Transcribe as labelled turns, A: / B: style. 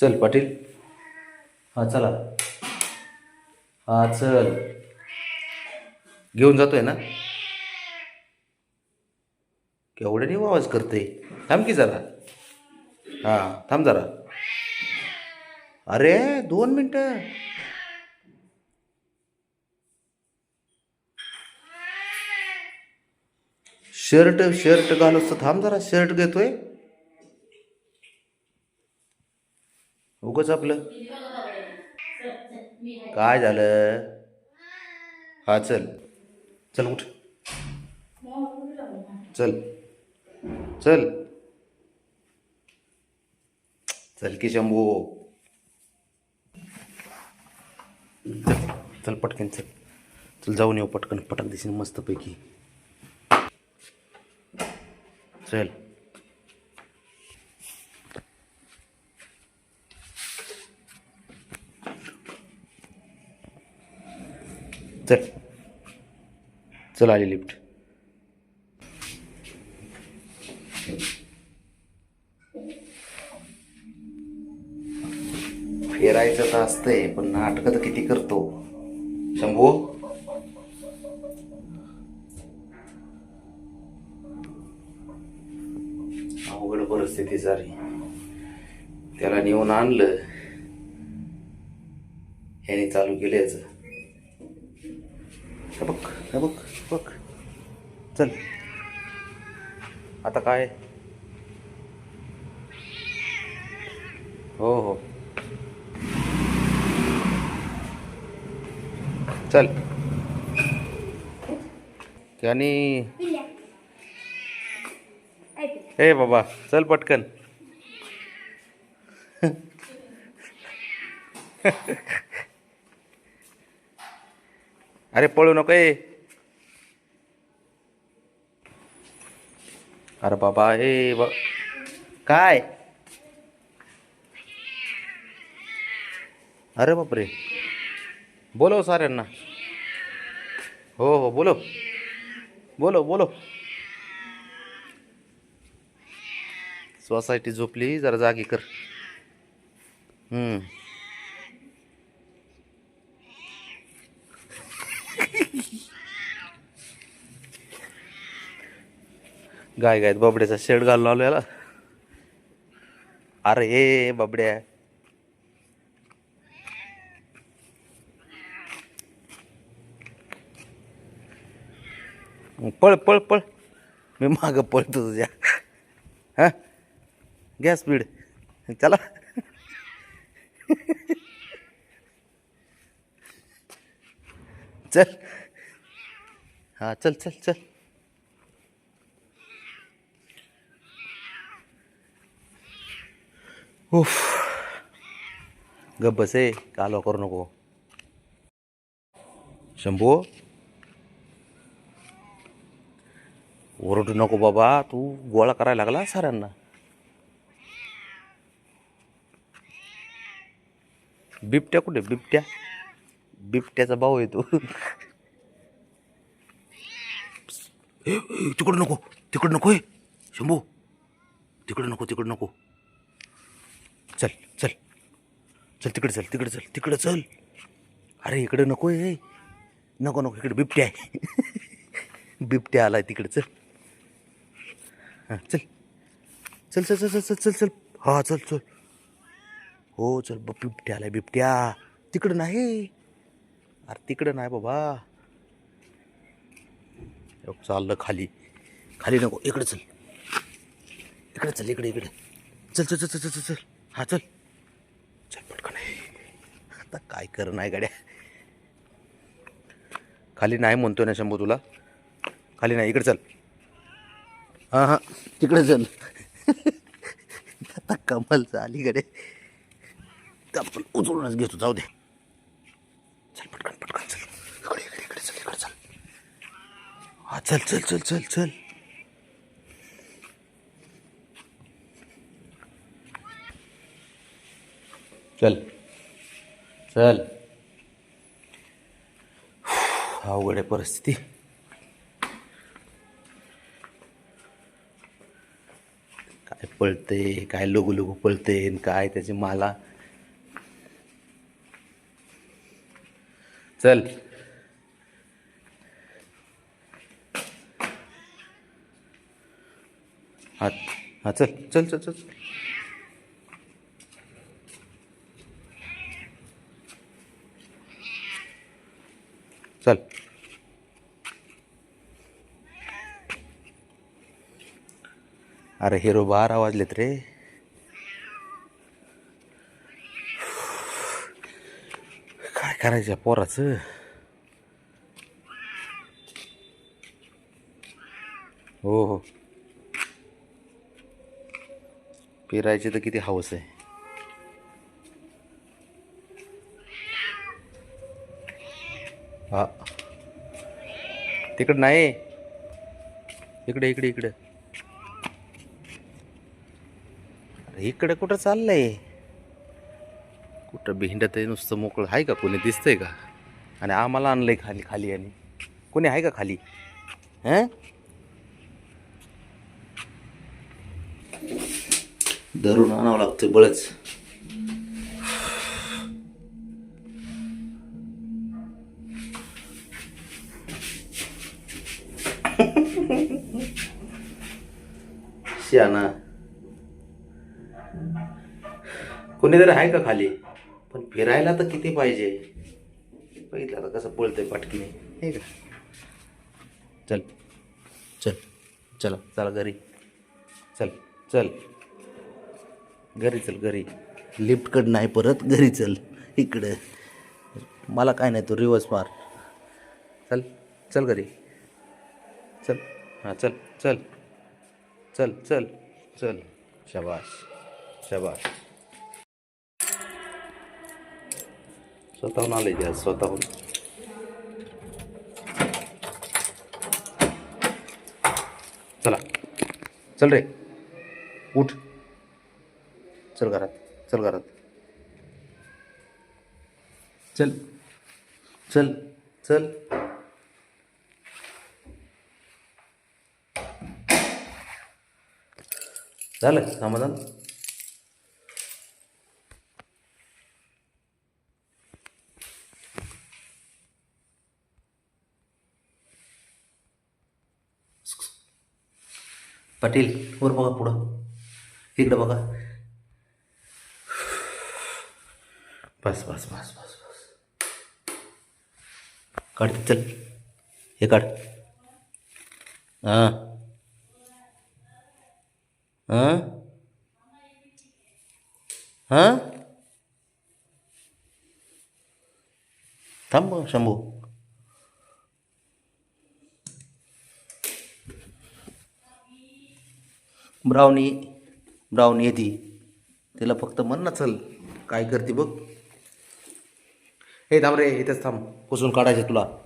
A: चल पाटील. हां चला. हां चल. घेऊन जातोय ना? केवढ्या आवाज करते? थांब की जरा. हां थांब जरा. अरे दोन मिनटं. शर्ट शर्ट घालूस थांब जरा. शर्ट घेतोय. उगच आपलं. काय झालं? हा चल. चल उठ. चल. चल. चल की शंभू. चल चल पटकन चल. चल जाऊन येऊ पटकन. पटक दिसेल मस्तपैकी. चल. चल. चल आली लिफ्ट. फिरायचं तर असतंय पण नाटकं तर किती करतो. शंभू? अवघड परिस्थिती सारी. त्याला नेऊन आणलं. ह्याने चालू केल्याचं बघ हे बघ बघ. चल. आता काय? हो हो. चल. आणि हे बाबा चल पटकन. अरे पळू नको ए. अरे बाबा ए बा काय? अरे बापरे. बोलो साऱ्यांना. हो हो बोलो बोलो बोलो सोसायटी झोपली जरा जागी कर. गाय गायत बाबड्याचा शेड घालून आलो याला. अरे हे बाबड्या. पळ पळ पळ. मी मागं पळतो तुझ्या. हां? घ्या स्पीड चला. चल. हां चल चल चल. उफ. गप्प आहे कालवा करू नको? शंभू? ओरडू नको बाबा तू गोळा करायला लागला साऱ्यांना. बिबट्या कुठे? बिबट्या? बिबट्याचा भाऊ आहे तिकडं नको तिकडं नको शंभू? तिकडं नको तिकडं नको. चल चल. चल तिकडे चल तिकडे चल तिकडे चल. अरे इकडे नको आहे नको नको इकडे बिबट्या आहे. बिबट्या आलाय तिकडे चल. हां चल. चल चल चल चल चल चल. चल हा चल चल. हो चल ब- बिबट्या आलाय बिबट्या. तिकडं नाही. अरे तिकडं नाही बाबा. चाललं खाली. खाली नको इकडे चल. इकडे चल इकडे इकडे. चल चल चल चल चल चल चल. हा चल चल पटकन. आता काय कर नाही गाड्या? खाली नाही म्हणतोय ना शंभू तुला. खाली नाही इकडे चल. हां हां. तिकडे चल. आता कमाल झाली गडे आपण उचलूनच घेतो जाऊ दे. चल पटकन पटकन चल. इकडे इकडे इकडे चल इकडे चल. हा चल चल चल चल चल. चल. चल. अवघड आहे परिस्थिती. काय पळते काय लोगू लोगू पळते आणि काय त्याची माला. चल. हा हा चल चल चल चल चल. चल. अरे हिरो बारा वाजलेत रे. काय करायचं पोराचं? हो हो. फिरायची तर किती हवस आहे. हा. तिकडं नाही. इकडे इकडे इकडे. अरे इकडे कुठं चाललंय? कुठं भिंडत आहे नुसतं मोकळं. आहे का कोणी? दिसतंय का? आणि आम्हाला आणलंय खाली खाली आणि. कोणी आहे का खाली? हां? धरून आणावं लागतं बळच. ना कोणीतरी आहे का खाली? पण फिरायला तर किती पाहिजे? बघितलं आता कसं पळतंय पटकीने. हे का? चल चल चला चला घरी. चल चल. घरी चल घरी. लिफ्टकडं नाही परत घरी चल. इकडं. मला काय नाही तू रिवर्स मार. चल चल घरी. चल हां चल चल. चल चल चल। शबाश शबाश। स्वतःहून आले ते आज, स्वतःहून. चला, चल रे, उठ. चल घरात चल घरात. चल चल चल. झालं समाधान? पाटील वर बघा पुढं. इकडं बघा. बस बस बस बस बस. काढ चल. हे काढ. हां. हां? हां? थांब मग शंभू. ब्राउनी ब्राउनी येते तिला फक्त म्हण ना चल काय करते बघ. हे थांब रे इथंच थांब. पुसून काढायचे तुला.